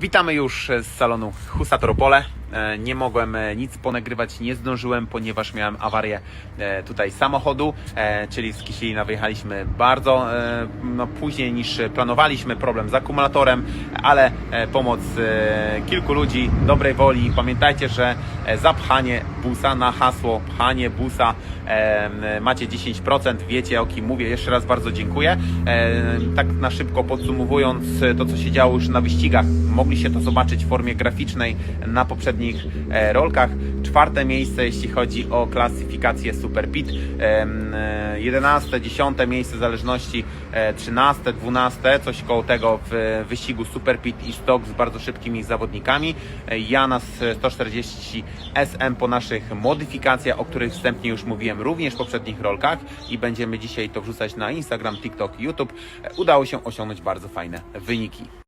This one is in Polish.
Witamy już z salonu Husatoropole. E, Nie mogłem e, nic ponagrywać, nie zdążyłem, ponieważ miałem awarię e, tutaj samochodu, czyli z Kisielina wyjechaliśmy bardzo no, później niż planowaliśmy, problem z akumulatorem, ale pomoc kilku ludzi dobrej woli. Pamiętajcie, że zapchanie busa na hasło pchanie busa macie 10%, wiecie o kim mówię. Jeszcze raz bardzo dziękuję. Tak na szybko podsumowując to, co się działo już na wyścigach, mogliście to zobaczyć w formie graficznej na e, rolkach. Czwarte miejsce, jeśli chodzi o klasyfikację Super Pit. Em, e, 11, 10 miejsce w zależności, e, 13, 12, coś koło tego w wyścigu Super Pit i Stock z bardzo szybkimi zawodnikami. E, Ja na 140 SM po naszych modyfikacjach, o których wstępnie już mówiłem również w poprzednich rolkach i będziemy dzisiaj to wrzucać na Instagram, TikTok, YouTube. E, Udało się osiągnąć bardzo fajne wyniki.